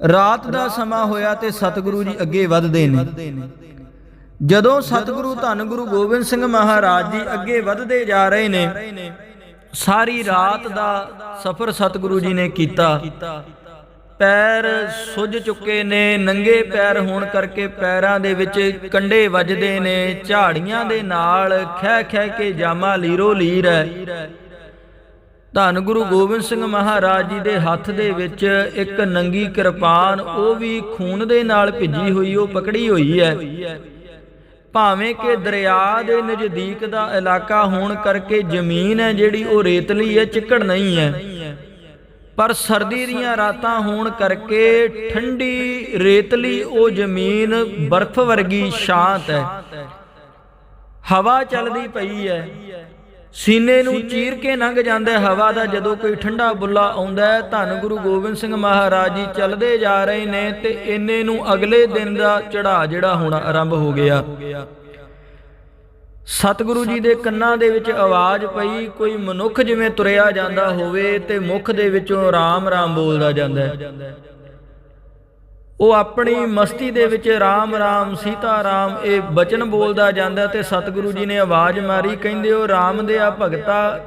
ਰਾਤ ਦਾ ਸਮਾਂ ਹੋਇਆ ਤੇ ਸਤਿਗੁਰੂ ਜੀ ਅੱਗੇ ਵਧਦੇ ਨੇ। ਜਦੋਂ ਸਤਿਗੁਰੂ ਧੰਨ ਗੁਰੂ ਗੋਬਿੰਦ ਸਿੰਘ ਮਹਾਰਾਜ ਜੀ ਅੱਗੇ ਵਧਦੇ ਜਾ ਰਹੇ ਨੇ, ਸਾਰੀ ਰਾਤ ਦਾ ਸਫ਼ਰ ਸਤਿਗੁਰੂ ਜੀ ਨੇ ਕੀਤਾ। ਪੈਰ ਸੁੱਜ ਚੁੱਕੇ ਨੇ, ਨੰਗੇ ਪੈਰ ਹੋਣ ਕਰਕੇ ਪੈਰਾਂ ਦੇ ਵਿੱਚ ਕੰਡੇ ਵੱਜਦੇ ਨੇ, ਝਾੜੀਆਂ ਦੇ ਨਾਲ ਖਹਿ ਖਹਿ ਕੇ ਜਾਮਾ ਲੀਰੋ ਲੀਰ ਹੈ। ਧੰਨ ਗੁਰੂ ਗੋਬਿੰਦ ਸਿੰਘ ਮਹਾਰਾਜ ਜੀ ਦੇ ਹੱਥ ਦੇ ਵਿੱਚ ਇੱਕ ਨੰਗੀ ਕਿਰਪਾਨ, ਉਹ ਵੀ ਖੂਨ ਦੇ ਨਾਲ ਭਿੱਜੀ ਹੋਈ, ਉਹ ਪਕੜੀ ਹੋਈ ਹੈ। ਭਾਵੇਂ ਕਿ ਦਰਿਆ ਦੇ ਨਜ਼ਦੀਕ ਦਾ ਇਲਾਕਾ ਹੋਣ ਕਰਕੇ ਜ਼ਮੀਨ ਹੈ ਜਿਹੜੀ, ਉਹ ਰੇਤਲੀ ਹੈ, ਚਿੱਕੜ ਨਹੀਂ ਹੈ। ਪਰ ਸਰਦੀ ਦੀਆਂ ਰਾਤਾਂ ਹੋਣ ਕਰਕੇ ਠੰਡੀ, ਰੇਤਲੀ, ਉਹ ਜ਼ਮੀਨ ਬਰਫ਼ ਵਰਗੀ ਸ਼ਾਂਤ ਹੈ। ਹਵਾ ਚੱਲਦੀ ਪਈ ਹੈ। ਸੀਨੇ ਨੂੰ ਚੀਰ ਕੇ ਲੰਘ ਜਾਂਦਾ ਹਵਾ ਦਾ ਜਦੋਂ ਕੋਈ ਠੰਡਾ ਬੁੱਲਾ ਆਉਂਦਾ ਹੈ, ਧੰਨ ਗੁਰੂ ਗੋਬਿੰਦ ਸਿੰਘ ਮਹਾਰਾਜ ਜੀ ਚੱਲਦੇ ਜਾ ਰਹੇ ਨੇ ਤੇ ਇੰਨੇ ਨੂੰ ਅਗਲੇ ਦਿਨ ਦਾ ਚੜਾ ਜਿਹੜਾ ਹੋਣਾ ਆਰੰਭ ਹੋ ਗਿਆ। ਸਤਿਗੁਰੂ ਜੀ ਦੇ ਕੰਨਾਂ ਦੇ ਵਿੱਚ ਆਵਾਜ਼ ਪਈ, ਕੋਈ ਮਨੁੱਖ ਜਿਵੇਂ ਤੁਰਿਆ ਜਾਂਦਾ ਹੋਵੇ ਤੇ ਮੁਖ ਦੇ ਵਿੱਚੋਂ ਰਾਮ ਰਾਮ ਬੋਲਦਾ ਜਾਂਦਾ ਹੈ। ਉਹ ਆਪਣੀ ਮਸਤੀ ਦੇ ਵਿੱਚ ਰਾਮ ਰਾਮ, ਸੀਤਾ, ਰਾਮ, ਇਹ ਬਚਨ ਬੋਲਦਾ ਜਾਂਦਾ ਤੇ ਸਤਿਗੁਰੂ ਜੀ ਨੇ ਆਵਾਜ਼ ਮਾਰੀ, ਕਹਿੰਦੇ ਉਹ ਰਾਮ ਦੇ ਆ ਭਗਤਾ,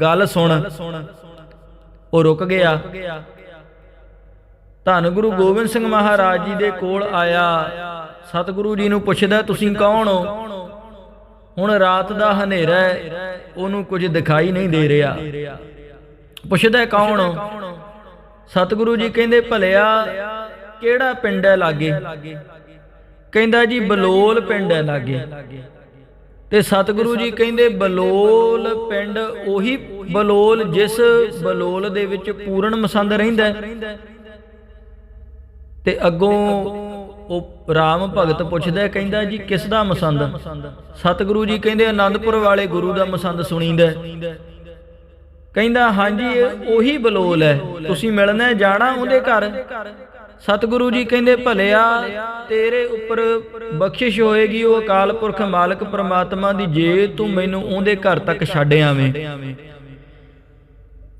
ਗੱਲ ਸੁਣ। ਉਹ ਰੁਕ ਗਿਆ। ਧੰਨ ਗੁਰੂ ਗੋਬਿੰਦ ਸਿੰਘ ਮਹਾਰਾਜ ਜੀ ਦੇ ਕੋਲ ਆਇਆ। ਸਤਿਗੁਰੂ ਜੀ ਨੂੰ ਪੁੱਛਦਾ, ਤੁਸੀਂ ਕੌਣ ਹੋ? ਹੁਣ ਰਾਤ ਦਾ ਹਨੇਰਾ ਹੈ, ਉਹਨੂੰ ਕੁਝ ਦਿਖਾਈ ਨਹੀਂ ਦੇ ਰਿਹਾ। ਪੁੱਛਦਾ, ਕੌਣ ਹੋ? ਸਤਿਗੁਰੂ ਜੀ ਕਹਿੰਦੇ, ਭਲਿਆ ਕਿਹੜਾ ਪਿੰਡ ਹੈ ਲਾਗੇ? ਕਹਿੰਦਾ ਜੀ ਬਲੋਲ ਪਿੰਡ ਹੈ ਲਾਗੇ। ਤੇ ਸਤਿਗੁਰੂ ਜੀ ਕਹਿੰਦੇ ਬਲੋਲ ਪਿੰਡ ਉਹੀ ਬਲੋਲ ਜਿਸ ਬਲੋਲ ਦੇ ਵਿੱਚ ਪੂਰਨ ਮਸੰਦ ਰਹਿੰਦਾ ਤੇ ਅੱਗੋਂ ਉਹ ਰਾਮ ਭਗਤ ਪੁੱਛਦਾ ਕਹਿੰਦਾ ਜੀ ਕਿਸ ਦਾ ਮਸੰਦ? ਸਤਿਗੁਰੂ ਜੀ ਕਹਿੰਦੇ ਆਨੰਦਪੁਰ ਵਾਲੇ ਗੁਰੂ ਦਾ ਮਸੰਦ ਸੁਣੀਂਦਾ ਕਹਿੰਦਾ ਹਾਂਜੀ ਉਹੀ ਬਲੋਲ ਹੈ। ਤੁਸੀਂ ਮਿਲਣਾ ਜਾਣਾ ਉਹਦੇ ਘਰ। ਸਤਿਗੁਰੂ ਜੀ ਕਹਿੰਦੇ, ਭਲਿਆ, ਤੇਰੇ ਉੱਪਰ ਬਖਸ਼ਿਸ਼ ਹੋਏਗੀ, ਉਹ ਅਕਾਲ ਪੁਰਖ ਮਾਲਕ ਪ੍ਰਮਾਤਮਾ ਦੀ ਜੇ ਤੂੰ ਮੈਨੂੰ ਉਹਦੇ ਘਰ ਤੱਕ ਛੱਡ ਆਵੇਂ।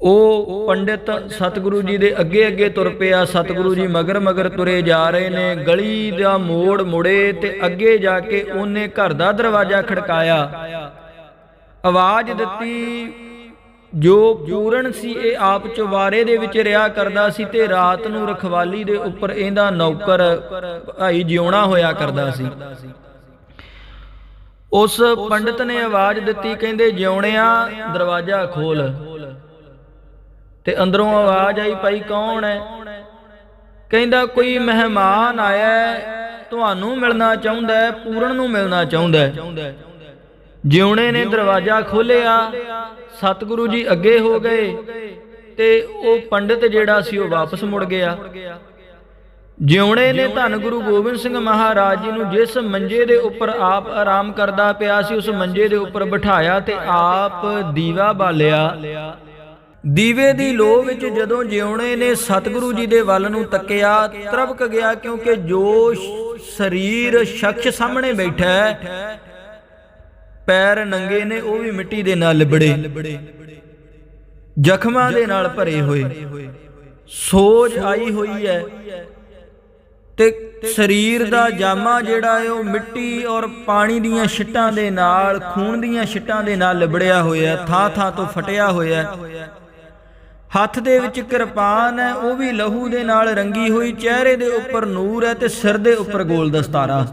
ਉਹ ਪੰਡਿਤ ਸਤਿਗੁਰੂ ਜੀ ਦੇ ਅੱਗੇ ਅੱਗੇ ਤੁਰ ਪਿਆ। ਸਤਿਗੁਰੂ ਜੀ ਮਗਰ ਮਗਰ ਤੁਰੇ ਜਾ ਰਹੇ ਨੇ। ਗਲੀ ਦਾ ਮੋੜ ਮੁੜੇ ਤੇ ਅੱਗੇ ਜਾ ਕੇ ਉਹਨੇ ਘਰ ਦਾ ਦਰਵਾਜ਼ਾ ਖੜਕਾਇਆ। ਆਵਾਜ਼ ਦਿੱਤੀ ਜੋ ਪੂਰਨ ਸੀ, ਇਹ ਆਪ ਚਵਾਰੇ ਦੇ ਵਿੱਚ ਰਿਹਾ ਕਰਦਾ ਸੀ ਤੇ ਰਾਤ ਨੂੰ ਰਖਵਾਲੀ ਦੇ ਉੱਪਰ ਇਹਦਾ ਨੌਕਰ ਭਾਈ ਜਿਉਣਾ ਹੋਇਆ ਕਰਦਾ ਸੀ। ਉਸ ਪੰਡਿਤ ਨੇ ਆਵਾਜ਼ ਦਿੱਤੀ, ਕਹਿੰਦੇ, ਜਿਉਣਿਆ, ਦਰਵਾਜ਼ਾ ਖੋਲ। ਤੇ ਅੰਦਰੋਂ ਆਵਾਜ਼ ਆਈ, ਭਾਈ ਕੌਣ ਹੈ? ਕਹਿੰਦਾ, ਕੋਈ ਮਹਿਮਾਨ ਆਇਆ ਤੁਹਾਨੂੰ ਮਿਲਣਾ ਚਾਹੁੰਦਾ ਹੈ, ਪੂਰਨ ਨੂੰ ਮਿਲਣਾ ਚਾਹੁੰਦਾ ਹੈ। ਜਿਉਣੇ ਨੇ ਦਰਵਾਜ਼ਾ ਖੋਲਿਆ ਸਤਿਗੁਰੂ ਜੀ ਅੱਗੇ ਹੋ ਗਏ ਤੇ ਉਹ ਪੰਡਿਤ ਜਿਹੜਾ ਸੀ ਉਹ ਵਾਪਸ ਮੁੜ ਗਿਆ। ਜਿਉਣੇ ਨੇ ਧੰਨ ਗੁਰੂ ਗੋਬਿੰਦ ਸਿੰਘ ਮਹਾਰਾਜ ਜੀ ਨੂੰ ਜਿਸ ਮੰਜੇ ਦੇ ਉੱਪਰ ਆਪ ਆਰਾਮ ਕਰਦਾ ਪਿਆ ਸੀ, ਉਸ ਮੰਜੇ ਦੇ ਉੱਪਰ ਬਿਠਾਇਆ ਤੇ ਆਪ ਦੀਵਾ ਬਾਲਿਆ। ਦੀਵੇ ਦੀ ਲੋ ਵਿੱਚ ਜਦੋਂ ਜਿਉਣੇ ਨੇ ਸਤਿਗੁਰੂ ਜੀ ਦੇ ਵੱਲ ਨੂੰ ਤੱਕਿਆ ਤਰਵਕ ਗਿਆ ਕਿਉਂਕਿ ਜੋ ਸਰੀਰ, ਸ਼ਖਸ ਸਾਹਮਣੇ ਬੈਠਾ ਹੈ ਪੈਰ ਨੰਗੇ ਨੇ, ਉਹ ਵੀ ਮਿੱਟੀ ਦੇ ਨਾਲ ਲਿਬੜੇ। ਜ਼ਖਮਾਂ ਦੇ ਨਾਲ ਭਰੇ ਹੋਏ। ਸੋਜ ਆਈ ਹੋਈ ਹੈ ਤੇ ਸਰੀਰ ਦਾ ਜਾਮਾ ਜਿਹੜਾ ਹੈ, ਉਹ ਮਿੱਟੀ ਔਰ ਪਾਣੀ ਦੀਆਂ ਛਿੱਟਾਂ ਦੇ ਨਾਲ, ਖੂਨ ਦੀਆਂ ਛਿੱਟਾਂ ਦੇ ਨਾਲ ਲਿਬੜਿਆ ਹੋਇਆ ਥਾਂ ਥਾਂ ਤੋਂ ਫਟਿਆ ਹੋਇਆ। ਹੈ। ਹੱਥ ਦੇ ਵਿੱਚ ਕਿਰਪਾਨ ਹੈ, ਉਹ ਵੀ ਲਹੂ ਦੇ ਨਾਲ ਰੰਗੀ ਹੋਈ, ਚਿਹਰੇ ਦੇ ਉੱਪਰ ਨੂਰ ਹੈ ਤੇ ਸਿਰ ਦੇ ਉੱਪਰ ਗੋਲ ਦਸਤਾਰਾ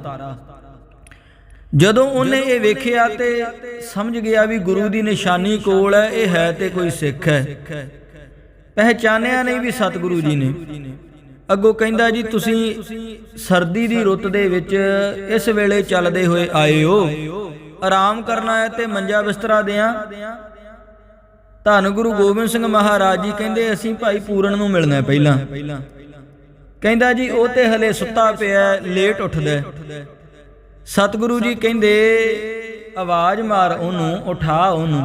ਜਦੋਂ ਉਹਨੇ ਇਹ ਵੇਖਿਆ ਤੇ ਸਮਝ ਗਿਆ ਵੀ ਗੁਰੂ ਦੀ ਨਿਸ਼ਾਨੀ ਕੋਲ ਹੈ, ਇਹ ਹੈ ਤੇ ਕੋਈ ਸਿੱਖ ਹੈ। ਪਹਿਚਾਨਿਆ ਨਹੀਂ ਵੀ ਸਤਿਗੁਰੂ ਜੀ ਨੇ। ਅੱਗੋਂ ਕਹਿੰਦਾ ਜੀ, ਤੁਸੀਂ ਸਰਦੀ ਦੀ ਰੁੱਤ ਦੇ ਵਿੱਚ ਇਸ ਵੇਲੇ ਚੱਲਦੇ ਹੋਏ ਆਏ ਹੋ। ਆਰਾਮ ਕਰਨਾ ਹੈ ਤੇ ਮੰਜਾ ਬਿਸਤਰਾ ਦਿਆਂ। ਧੰਨ ਗੁਰੂ ਗੋਬਿੰਦ ਸਿੰਘ ਮਹਾਰਾਜ ਜੀ ਕਹਿੰਦੇ, ਅਸੀਂ ਭਾਈ ਪੂਰਨ ਨੂੰ ਮਿਲਣਾ ਹੈ ਪਹਿਲਾਂ। ਕਹਿੰਦਾ ਜੀ, ਉਹ ਤੇ ਹਲੇ ਸੁੱਤਾ ਪਿਆ ਲੇਟ ਉੱਠਦਾ ਹੈ। ਸਤਿਗੁਰੂ ਜੀ ਕਹਿੰਦੇ ਆਵਾਜ਼ ਮਾਰ ਉਹਨੂੰ ਉਠਾ ਉਹਨੂੰ।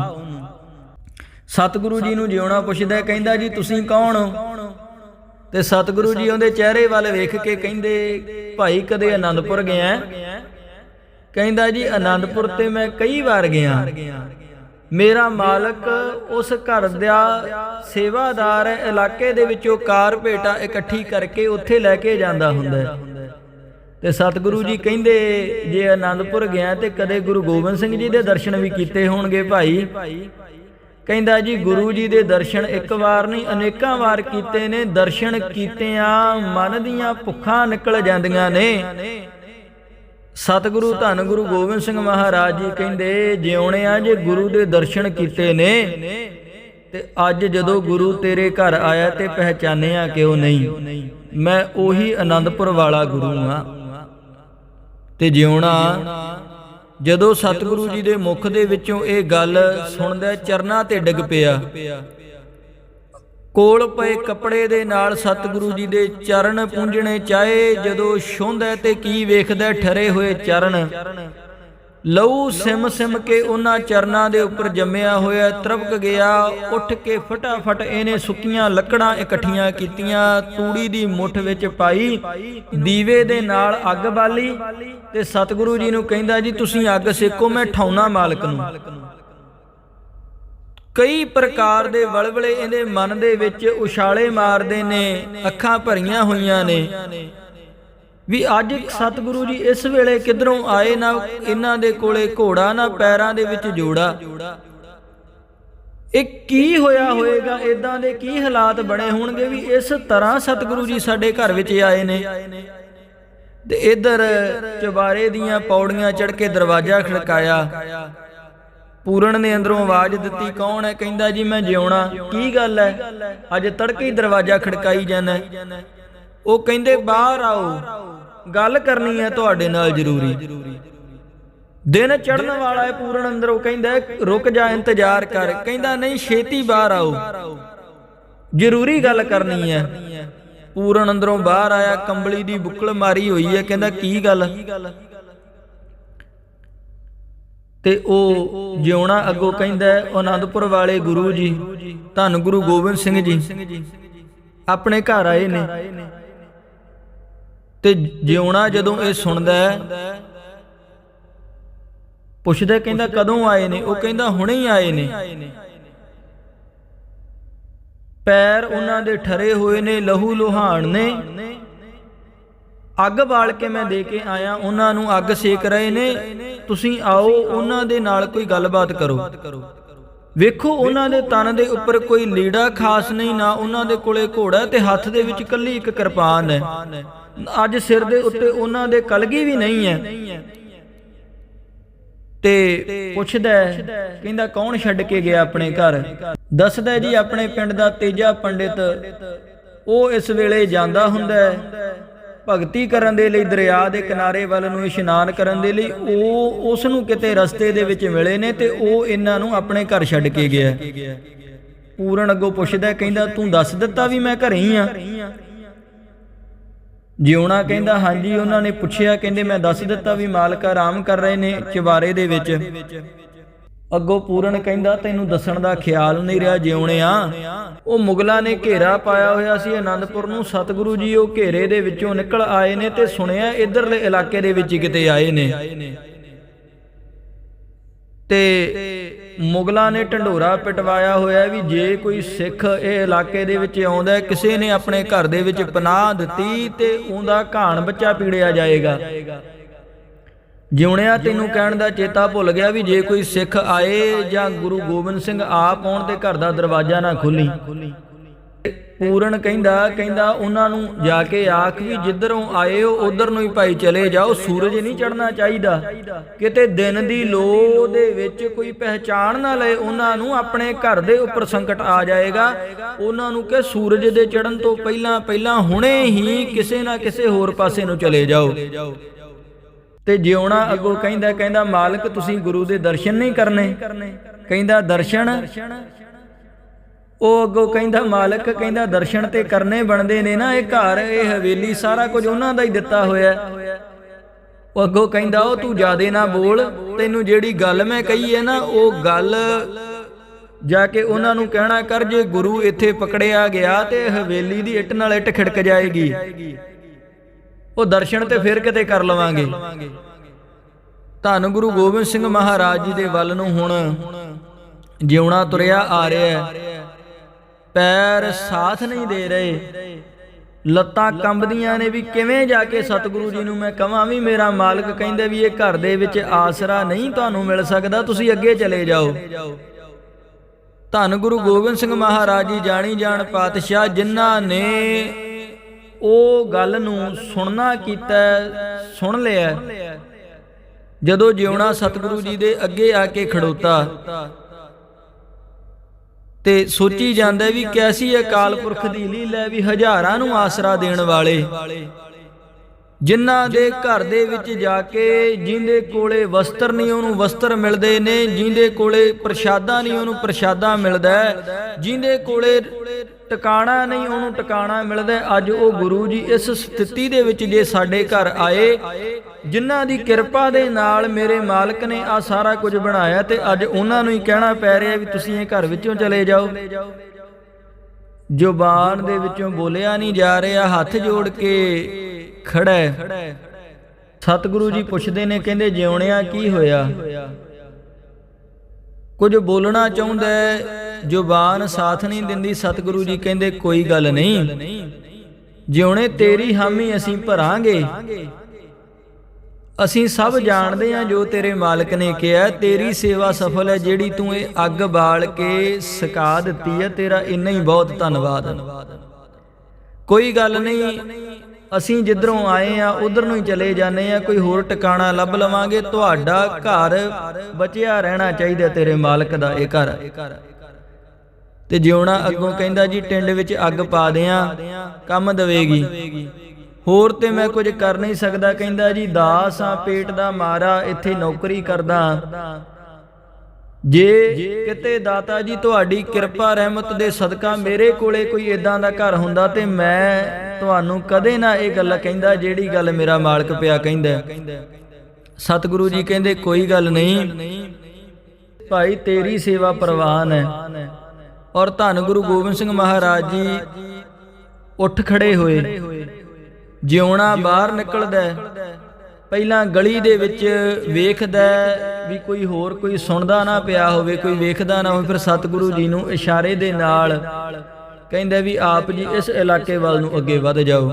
ਸਤਿਗੁਰੂ ਜੀ ਨੂੰ ਜਿਉਣਾ ਪੁੱਛਦਾ ਕਹਿੰਦਾ ਜੀ ਤੁਸੀਂ ਕੌਣ ਹੋ? ਤੇ ਸਤਿਗੁਰੂ ਜੀ ਉਹਦੇ ਚਿਹਰੇ ਵੱਲ ਵੇਖ ਕੇ ਕਹਿੰਦੇ ਭਾਈ ਕਦੇ ਆਨੰਦਪੁਰ ਗਿਆ? ਹੈ?" ਕਹਿੰਦਾ ਜੀ ਆਨੰਦਪੁਰ ਤੇ ਮੈਂ ਕਈ ਵਾਰ ਗਿਆ। ਮੇਰਾ ਮਾਲਕ ਉਸ ਘਰ ਦਾ ਸੇਵਾਦਾਰ ਇਲਾਕੇ ਦੇ ਵਿੱਚੋਂ ਕਾਰ ਭੇਟਾ ਇਕੱਠੀ ਕਰਕੇ ਉੱਥੇ ਲੈ ਕੇ ਜਾਂਦਾ ਹੁੰਦਾ ਹੈ। ਤੇ ਸਤਿਗੁਰੂ ਜੀ ਕਹਿੰਦੇ, ਜੇ ਆਨੰਦਪੁਰ ਗਿਆ ਤੇ ਕਦੇ ਗੁਰੂ ਗੋਬਿੰਦ ਸਿੰਘ ਜੀ ਦੇ ਦਰਸ਼ਨ ਵੀ ਕੀਤੇ ਹੋਣਗੇ ਭਾਈ। ਕਹਿੰਦਾ ਜੀ, ਗੁਰੂ ਜੀ ਦੇ ਦਰਸ਼ਨ ਇੱਕ ਵਾਰ ਨਹੀਂ, ਅਨੇਕਾਂ ਵਾਰ ਕੀਤੇ ਨੇ, ਦਰਸ਼ਨ ਕੀਤਿਆਂ ਮਨ ਦੀਆਂ ਭੁੱਖਾਂ ਨਿਕਲ ਜਾਂਦੀਆਂ ਨੇ। ਸਤਿਗੁਰੂ ਧੰਨ ਗੁਰੂ ਗੋਬਿੰਦ ਸਿੰਘ ਮਹਾਰਾਜ ਜੀ ਕਹਿੰਦੇ, ਜਿਉਣਿਆ ਜੇ ਗੁਰੂ ਦੇ ਦਰਸ਼ਨ ਕੀਤੇ ਨੇ, ਤੇ ਅੱਜ ਜਦੋਂ ਗੁਰੂ ਤੇਰੇ ਘਰ ਆਇਆ ਤੇ ਪਹਿਚਾਨਿਆ ਕਿਉਂ ਨਹੀਂ? ਮੈਂ ਉਹੀ ਆਨੰਦਪੁਰ ਵਾਲਾ ਗੁਰੂ ਹਾਂ। ਤੇ ਜਿਉਣਾ। ਜਦੋਂ ਸਤਿਗੁਰੂ ਜੀ ਦੇ ਮੁਖ ਦੇ ਵਿੱਚੋਂ ਇਹ ਗੱਲ ਸੁਣਦਾ ਚਰਨਾਂ ਤੇ ਡਿੱਗ ਪਿਆ। ਕੋਲ ਪਏ ਕੱਪੜੇ ਦੇ ਨਾਲ ਸਤਿਗੁਰੂ ਜੀ ਦੇ ਚਰਨ ਪੂੰਝਣੇ, ਚਾਹੇ ਜਦੋਂ ਛੁੰਦਾ ਤੇ ਕੀ ਵੇਖਦਾ ਠਰੇ ਹੋਏ ਚਰਨ। ਲਹੂ ਸਿਮ ਸਿਮ ਕੇ ਉਹਨਾਂ ਚਰਨਾਂ ਦੇ ਉੱਪਰ ਜੰਮਿਆ ਹੋਇਆ ਤਰਪਕ ਗਿਆ। ਉੱਠ ਕੇ ਫਟਾਫਟ ਇਹਨੇ ਸੁੱਕੀਆਂ ਲੱਕੜਾਂ ਇਕੱਠੀਆਂ ਕੀਤੀਆਂ। ਤੂੜੀ ਦੀ ਮੁੱਠ ਵਿੱਚ ਪਾਈ। ਦੀਵੇ ਦੇ ਨਾਲ ਅੱਗ ਬਾਲੀ ਤੇ ਸਤਿਗੁਰੂ ਜੀ ਨੂੰ ਕਹਿੰਦਾ, ਜੀ, ਤੁਸੀਂ ਅੱਗ ਸੇਕੋ, ਮੈਂ ਠਾਉਣਾ ਮਾਲਕ ਨੂੰ। ਕਈ ਪ੍ਰਕਾਰ ਦੇ ਵਲਵਲੇ ਇਹਦੇ ਮਨ ਦੇ ਵਿੱਚ ਉਛਾਲੇ ਮਾਰਦੇ ਨੇ, ਅੱਖਾਂ ਭਰੀਆਂ ਹੋਈਆਂ ਨੇ। ਵੀ ਅੱਜ ਸਤਿਗੁਰੂ ਜੀ ਇਸ ਵੇਲੇ ਕਿਧਰੋਂ ਆਏ ਨਾ ਇਹਨਾਂ ਦੇ ਕੋਲੇ ਘੋੜਾ ਨਾ ਪੈਰਾਂ ਦੇ ਵਿੱਚ ਜੋੜਾ। ਇਹ ਕੀ ਹੋਇਆ ਹੋਏਗਾ? ਇਦਾਂ ਦੇ ਕੀ ਹਾਲਾਤ ਬਣੇ ਹੋਣਗੇ ਵੀ ਇਸ ਤਰ੍ਹਾਂ ਸਤਿਗੁਰੂ ਜੀ ਸਾਡੇ ਘਰ ਵਿੱਚ ਆਏ ਨੇ। ਤੇ ਇਧਰ ਚੁਬਾਰੇ ਦੀਆਂ ਪੌੜੀਆਂ ਚੜ ਕੇ ਦਰਵਾਜ਼ਾ ਖੜਕਾਇਆ। ਪੂਰਨ ਨੇ ਅੰਦਰੋਂ ਆਵਾਜ਼ ਦਿੱਤੀ ਕੌਣ ਹੈ? ਕਹਿੰਦਾ ਜੀ ਮੈਂ ਜਿਉਣਾ। ਕੀ ਗੱਲ ਹੈ? ਅੱਜ ਤੜਕੇ ਹੀ ਦਰਵਾਜ਼ਾ ਖੜਕਾਈ ਜਾਣਾ ਉਹ ਕਹਿੰਦੇ ਬਾਹਰ ਆਓ, ਗੱਲ ਕਰਨੀ ਹੈ ਤੁਹਾਡੇ ਨਾਲ ਜ਼ਰੂਰੀ। ਦਿਨ ਚੜਨ ਵਾਲਾ ਹੈ ਪੂਰਨ ਅੰਦਰੋਂ ਕਹਿੰਦਾ ਰੁਕ ਜਾ, ਇੰਤਜ਼ਾਰ ਕਰ। ਕਹਿੰਦਾ ਨਹੀਂ, ਛੇਤੀ ਬਾਹਰ ਆਓ। ਜ਼ਰੂਰੀ ਗੱਲ ਕਰਨੀ ਹੈ। ਪੂਰਨ ਅੰਦਰੋਂ ਬਾਹਰ ਆਇਆ, ਕੰਬਲੀ ਦੀ ਬੁੱਕਲ ਮਾਰੀ ਹੋਈ ਹੈ, ਕਹਿੰਦਾ ਕੀ ਗੱਲ? ਤੇ ਉਹ ਜਿਉਣਾ ਅੱਗੋਂ ਕਹਿੰਦਾ ਆਨੰਦਪੁਰ ਵਾਲੇ ਗੁਰੂ ਜੀ, ਧੰਨ ਗੁਰੂ ਗੋਬਿੰਦ ਸਿੰਘ ਜੀ, ਆਪਣੇ ਘਰ ਆਏ ਨੇ। ਤੇ ਜਿਉਣਾ ਜਦੋਂ ਇਹ ਸੁਣਦਾ ਹੈ, ਪੁੱਛਦਾ ਕਹਿੰਦਾ ਕਦੋਂ ਆਏ ਨੇ? ਉਹ ਕਹਿੰਦਾ ਹੁਣੇ ਹੀ ਆਏ ਨੇ। ਪੈਰ ਉਹਨਾਂ ਦੇ ਠਰੇ ਹੋਏ ਨੇ, ਲਹੂ ਲੋਹਾਣ ਨੇ। ਅੱਗ ਬਾਲ ਕੇ ਮੈਂ ਦੇ ਕੇ ਆਇਆ, ਉਹਨਾਂ ਨੂੰ ਅੱਗ ਸੇਕ ਰਹੇ ਨੇ। ਤੁਸੀਂ ਆਓ, ਉਹਨਾਂ ਦੇ ਨਾਲ ਕੋਈ ਗੱਲਬਾਤ ਕਰੋ। ਵੇਖੋ, ਉਹਨਾਂ ਦੇ ਤਨ ਦੇ ਉੱਪਰ ਕੋਈ ਲੀੜਾ ਖਾਸ ਨਹੀਂ, ਨਾ ਉਹਨਾਂ ਦੇ ਕੋਲੇ ਘੋੜਾ ਤੇ ਹੱਥ ਦੇ ਵਿੱਚ ਕੱਲੀ ਇੱਕ ਕਿਰਪਾਨ ਹੈ। ਅੱਜ ਸਿਰ ਦੇ ਉੱਤੇ ਉਹਨਾਂ ਦੇ ਕਲਗੀ ਵੀ ਨਹੀਂ ਹੈ। ਤੇ ਪੁੱਛਦਾ ਕਹਿੰਦਾ ਕੌਣ ਛੱਡ ਕੇ ਗਿਆ ਆਪਣੇ ਘਰ? ਦੱਸਦਾ ਜੀ ਆਪਣੇ ਪਿੰਡ ਦਾ ਤੇਜਾ ਪੰਡਿਤ। ਉਹ ਇਸ ਵੇਲੇ ਜਾਂਦਾ ਹੁੰਦਾ ਹੈ। ਭਗਤੀ ਕਰਨ ਦੇ ਲਈ ਦਰਿਆ ਦੇ ਕਿਨਾਰੇ ਵੱਲ ਨੂੰ ਇਸ਼ਨਾਨ ਕਰਨ ਦੇ ਲਈ ਉਹ ਉਸ ਨੂੰ ਕਿਤੇ ਰਸਤੇ ਦੇ ਵਿੱਚ ਮਿਲੇ ਨੇ ਤੇ ਉਹ ਇਹਨਾਂ ਨੂੰ ਆਪਣੇ ਘਰ ਛੱਡ ਕੇ ਗਿਆ। ਪੂਰਨ ਅੱਗੋਂ ਪੁੱਛਦਾ ਕਹਿੰਦਾ ਤੂੰ ਦੱਸ ਦਿੱਤਾ ਵੀ ਮੈਂ ਘਰੇ ਹੀ ਆ। ਜਿਉਣਾ ਕਹਿੰਦਾ, ਹਾਂਜੀ, ਉਹਨਾਂ ਨੇ ਪੁੱਛਿਆ, ਕਹਿੰਦੇ, ਮੈਂ ਦੱਸ ਦਿੱਤਾ ਵੀ ਮਾਲਕ ਆਰਾਮ ਕਰ ਰਹੇ ਨੇ ਚਵਾਰੇ ਦੇ ਵਿੱਚ। ਅੱਗੋਂ ਪੂਰਨ ਕਹਿੰਦਾ, ਤੈਨੂੰ ਦੱਸਣ ਦਾ ਖਿਆਲ ਨਹੀਂ ਰਿਹਾ ਜਿਉਣਿਆ। ਉਹ ਮੁਗਲਾਂ ਨੇ ਘੇਰਾ ਪਾਇਆ ਹੋਇਆ ਸੀ, ਆਨੰਦਪੁਰ ਨੂੰ। ਸਤਿਗੁਰੂ ਜੀ ਉਹ ਘੇਰੇ ਦੇ ਵਿੱਚੋਂ ਨਿਕਲ ਆਏ ਨੇ ਤੇ ਸੁਣਿਆ, ਇਧਰਲੇ ਇਲਾਕੇ ਦੇ ਵਿੱਚ ਕਿਤੇ ਆਏ ਨੇ। ਤੇ ਮੁਗਲਾਂ ਨੇ ਢੰਡੋਰਾ ਪਟਵਾਇਆ ਹੋਇਆ ਵੀ ਜੇ ਕੋਈ ਸਿੱਖ ਇਹ ਇਲਾਕੇ ਦੇ ਵਿੱਚ ਆਉਂਦਾ ਕਿਸੇ ਨੇ ਆਪਣੇ ਘਰ ਦੇ ਵਿੱਚ ਪਨਾਹ ਦਿੱਤੀ ਤੇ ਉਹਦਾ ਘਾਣ ਬੱਚਾ ਪੀੜਿਆ ਜਾਏਗਾ। ਜਿਉਣਿਆ ਤੈਨੂੰ ਕਹਿਣ ਦਾ ਚੇਤਾ ਭੁੱਲ ਗਿਆ ਵੀ ਜੇ ਕੋਈ ਸਿੱਖ ਆਏ ਜਾਂ ਗੁਰੂ ਗੋਬਿੰਦ ਸਿੰਘ ਆਪ ਆਉਣ ਤੇ ਘਰ ਦਾ ਦਰਵਾਜ਼ਾ ਨਾ ਖੁੱਲੀ। ਪੂਰਨ ਕਹਿੰਦਾ ਕਹਿੰਦਾ ਉਹਨਾਂ ਨੂੰ ਜਾ ਕੇ ਆਖ ਵੀ ਜਿੱਧਰੋਂ ਆਏ ਹੋ ਉਧਰ ਨੂੰ ਹੀ ਭਾਈ ਚਲੇ ਜਾਓ, ਸੂਰਜ ਨਹੀਂ ਚੜਨਾ ਚਾਹੀਦਾ। ਕਿਤੇ ਦਿਨ ਦੀ ਲੋ ਦੇ ਵਿੱਚ ਕੋਈ ਪਹਿਚਾਣ ਨਾ ਲਏ, ਉਹਨਾਂ ਨੂੰ ਆਪਣੇ ਘਰ ਦੇ ਉੱਪਰ ਸੰਕਟ ਆ ਜਾਏਗਾ। ਉਹਨਾਂ ਨੂੰ ਕਿ ਸੂਰਜ ਦੇ ਚੜਨ ਤੋਂ ਪਹਿਲਾਂ ਪਹਿਲਾਂ ਹੁਣੇ ਹੀ ਕਿਸੇ ਨਾ ਕਿਸੇ ਹੋਰ ਪਾਸੇ ਨੂੰ ਚਲੇ ਜਾਓ। ਤੇ ਜਿਉਣਾ ਅੱਗੋਂ ਕਹਿੰਦਾ ਕਹਿੰਦਾ, ਮਾਲਕ, ਤੁਸੀਂ ਗੁਰੂ ਦੇ ਦਰਸ਼ਨ ਨਹੀਂ ਕਰਨੇ। ਕਹਿੰਦਾ, ਦਰਸ਼ਨ ਉਹ ਅੱਗੋਂ ਕਹਿੰਦਾ, ਮਾਲਕ ਕਹਿੰਦਾ, ਦਰਸ਼ਨ ਤੇ ਕਰਨੇ ਬਣਦੇ ਨੇ ਨਾ ਇਹ ਘਰ, ਇਹ ਹਵੇਲੀ, ਸਾਰਾ ਕੁਝ ਉਹਨਾਂ ਦਾ ਹੀ ਦਿੱਤਾ ਹੋਇਆ ਉਹ ਅੱਗੋਂ ਕਹਿੰਦਾ, ਉਹ ਤੂੰ ਜਿਆਦੇ ਨਾ ਬੋਲ, ਤੈਨੂੰ ਜਿਹੜੀ ਗੱਲ ਮੈਂ ਕਹੀ ਹੈ ਨਾ, ਉਹ ਗੱਲ ਜਾ ਕੇ ਉਹਨਾਂ ਨੂੰ ਕਹਿਣਾ ਕਰ, ਜੇ ਗੁਰੂ ਇੱਥੇ ਪਕੜਿਆ ਗਿਆ ਤੇ ਹਵੇਲੀ ਦੀ ਇੱਟ ਨਾਲ ਇੱਟ ਖਿੜਕ ਜਾਏਗੀ। ਉਹ ਦਰਸ਼ਨ ਤੇ ਫਿਰ ਕਿਤੇ ਕਰ ਲਵਾਂਗੇ। ਧੰਨ ਗੁਰੂ ਗੋਬਿੰਦ ਸਿੰਘ ਮਹਾਰਾਜ ਜੀ ਦੇ ਵੱਲ ਨੂੰ ਹੁਣ ਜਿਉਣਾ ਤੁਰਿਆ ਆ ਰਿਹਾ ਹੈ। ਪੈਰ ਸਾਥ ਨਹੀਂ ਦੇ ਰਹੇ। ਲੱਤਾਂ ਕੰਬਦੀਆਂ ਨੇ ਵੀ ਕਿਵੇਂ ਜਾ ਕੇ ਸਤਿਗੁਰੂ ਜੀ ਨੂੰ ਮੈਂ ਕਹਾਂ ਵੀ ਮੇਰਾ ਮਾਲਕ ਕਹਿੰਦੇ ਵੀ ਇਹ ਘਰ ਦੇ ਵਿੱਚ ਆਸਰਾ ਨਹੀਂ ਤੁਹਾਨੂੰ ਮਿਲ ਸਕਦਾ, ਤੁਸੀਂ ਅੱਗੇ ਚਲੇ ਜਾਓ। ਧੰਨ ਗੁਰੂ ਗੋਬਿੰਦ ਸਿੰਘ ਮਹਾਰਾਜ ਜੀ, ਜਾਣੀ ਜਾਣ ਪਾਤਸ਼ਾਹ, ਜਿਨ੍ਹਾਂ ਨੇ ਉਹ ਗੱਲ ਨੂੰ ਸੁਣਨਾ ਕੀਤਾ, ਸੁਣ ਲਿਆ। ਜਦੋਂ ਜਿਉਣਾ ਸਤਿਗੁਰੂ ਜੀ ਦੇ ਅੱਗੇ ਆ ਕੇ ਖੜੋਤਾ ਤੇ ਸੋਚੀ ਜਾਂਦਾ ਵੀ ਕੈਸੀ ਅਕਾਲ ਪੁਰਖ ਦੀ ਲੀਲਾ ਵੀ ਹਜ਼ਾਰਾਂ ਨੂੰ ਆਸਰਾ ਦੇਣ ਵਾਲੇ। ਜਿਨ੍ਹਾਂ ਦੇ ਘਰ ਦੇ ਵਿੱਚ ਜਾ ਕੇ ਜਿੰਦੇ ਕੋਲੇ ਵਸਤਰ ਨਹੀਂ, ਉਹਨੂੰ ਵਸਤਰ ਮਿਲਦੇ ਨੇ, ਜਿੰਦੇ ਕੋਲੇ ਪ੍ਰਸ਼ਾਦਾ ਨਹੀਂ, ਉਹਨੂੰ ਪ੍ਰਸ਼ਾਦਾ ਮਿਲਦਾ ਹੈ। ਜਿੰਦੇ ਕੋਲੇ ਟਿਕਾਣਾ ਨਹੀਂ, ਉਹਨੂੰ ਟਿਕਾਣਾ ਮਿਲਦਾ ਅੱਜ ਉਹ ਗੁਰੂ ਜੀ ਇਸ ਸਥਿਤੀ ਦੇ ਵਿੱਚ ਜੇ ਸਾਡੇ ਘਰ ਆਏ, ਜਿਨ੍ਹਾਂ ਦੀ ਕਿਰਪਾ ਦੇ ਨਾਲ ਮੇਰੇ ਮਾਲਕ ਨੇ ਆ ਸਾਰਾ ਕੁਝ ਬਣਾਇਆ ਤੇ ਅੱਜ ਉਹਨਾਂ ਨੂੰ ਹੀ ਕਹਿਣਾ ਪੈ ਰਿਹਾ ਵੀ ਤੁਸੀਂ ਇਹ ਘਰ ਵਿੱਚੋਂ ਚਲੇ ਜਾਓ। ਜ਼ੁਬਾਨ ਦੇ ਵਿੱਚੋਂ ਬੋਲਿਆ ਨਹੀਂ ਜਾ ਰਿਹਾ, ਹੱਥ ਜੋੜ ਕੇ ਖੜਾ ਸਤਿਗੁਰੂ ਜੀ ਪੁੱਛਦੇ ਨੇ, ਕਹਿੰਦੇ ਜਿਉਣਿਆ ਕੀ ਹੋਇਆ? ਕੁਝ ਬੋਲਣਾ ਚਾਹੁੰਦਾ ਜ਼ੁਬਾਨ ਸਾਥ ਨਹੀਂ ਦਿੰਦੀ ਸਤਿਗੁਰੂ ਜੀ ਕਹਿੰਦੇ, ਕੋਈ ਗੱਲ ਨਹੀਂ। ਜਿਉਣੇ ਤੇਰੀ ਹਾਮੀ ਅਸੀਂ ਭਰਾਂਗੇ, ਅਸੀਂ ਸਭ ਜਾਣਦੇ ਹਾਂ ਜੋ ਤੇਰੇ ਮਾਲਕ ਨੇ ਕਿਹਾ, ਤੇਰੀ ਸੇਵਾ ਸਫਲ ਹੈ ਜਿਹੜੀ ਤੂੰ ਇਹ ਅੱਗ ਬਾਲ ਕੇ ਸਕਾ ਦਿੱਤੀ ਹੈ, ਤੇਰਾ ਇੰਨਾ ਹੀ ਬਹੁਤ ਧੰਨਵਾਦ। ਕੋਈ ਗੱਲ ਨਹੀਂ, ਅਸੀਂ ਜਿੱਧਰੋਂ ਆਏ ਆ ਉਧਰ ਨੂੰ ਹੀ ਚਲੇ ਜਾਂਦੇ ਆ ਕੋਈ ਹੋਰ ਟਿਕਾਣਾ ਲੱਭ ਲਵਾਂਗੇ, ਤੁਹਾਡਾ ਘਰ ਬਚਿਆ ਰਹਿਣਾ ਚਾਹੀਦਾ ਤੇਰੇ ਮਾਲਕ ਦਾ ਇਹ ਘਰ। ਤੇ ਜਿਉਣਾ ਅੱਗੋਂ ਕਹਿੰਦਾ ਜੀ ਟਿੰਡ ਵਿੱਚ ਅੱਗ ਪਾ ਦਿਆਂ, ਕੰਮ ਦਵੇਗੀ। ਹੋਰ ਤੇ ਮੈਂ ਕੁਝ ਕਰ ਨਹੀਂ ਸਕਦਾ, ਕਹਿੰਦਾ ਜੀ, ਦਾਸ ਆ, ਪੇਟ ਦਾ ਮਾਰਾ, ਇੱਥੇ ਨੌਕਰੀ ਕਰਦਾ। ਜੇ ਕਿਤੇ ਦਾਤਾ ਜੀ, ਤੁਹਾਡੀ ਕਿਰਪਾ, ਰਹਿਮਤ ਦੇ ਸਦਕਾ ਮੇਰੇ ਕੋਲੇ ਕੋਈ ਇਦਾਂ ਦਾ ਘਰ ਹੁੰਦਾ ਤੇ ਮੈਂ ਤੁਹਾਨੂੰ ਕਦੇ ਨਾ ਇਹ ਗੱਲ ਕਹਿੰਦਾ ਜਿਹੜੀ ਗੱਲ ਮੇਰਾ ਮਾਲਕ ਪਿਆ ਕਹਿੰਦਾ ਸਤਿਗੁਰੂ ਜੀ ਕਹਿੰਦੇ, ਕੋਈ ਗੱਲ ਨਹੀਂ। ਭਾਈ, ਤੇਰੀ ਸੇਵਾ ਪ੍ਰਵਾਨ ਹੈ। ਔਰ ਧੰਨ ਗੁਰੂ ਗੋਬਿੰਦ ਸਿੰਘ ਮਹਾਰਾਜ ਜੀ ਉੱਠ ਖੜੇ ਹੋਏ। ਜਿਉਣਾ ਬਾਹਰ ਨਿਕਲਦਾ ਪਹਿਲਾਂ ਗਲੀ ਦੇ ਵਿੱਚ ਵੇਖਦਾ ਵੀ ਕੋਈ ਹੋਰ ਕੋਈ ਸੁਣਦਾ ਨਾ ਪਿਆ ਹੋਵੇ, ਕੋਈ ਵੇਖਦਾ ਨਾ ਹੋਵੇ, ਫਿਰ ਸਤਿਗੁਰੂ ਜੀ ਨੂੰ ਇਸ਼ਾਰੇ ਦੇ ਨਾਲ ਕਹਿੰਦਾ ਵੀ ਆਪ ਜੀ ਇਸ ਇਲਾਕੇ ਵੱਲ ਨੂੰ ਅੱਗੇ ਵਧ ਜਾਓ।